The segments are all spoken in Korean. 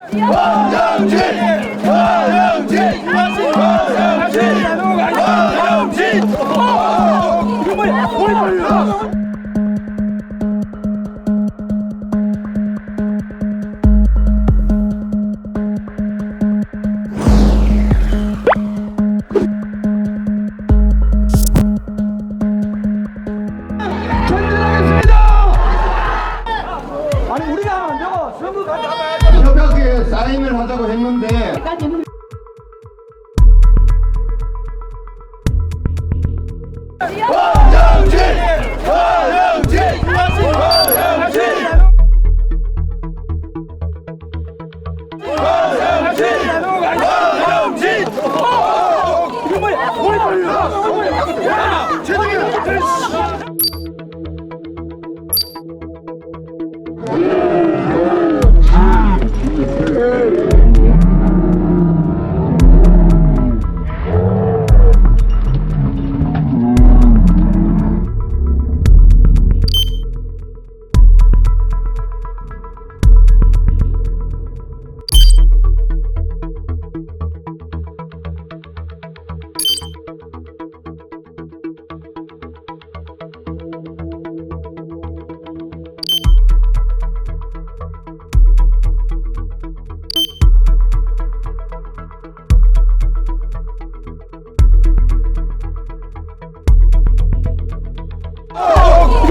황영진! 사인을 하자고 했는데 황영진! 황영진! 황영진! 황영진! 황영진! 이거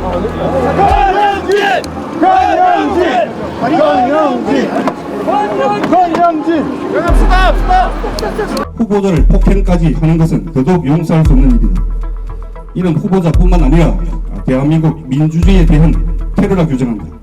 권영진. 권영진. 권영진 권영진 스탑 스탑. 후보자를 폭행까지 하는 것은 더더욱 용서할 수 없는 일이다. 이는 후보자뿐만 아니라 대한민국 민주주의에 대한 테러라 규정한다.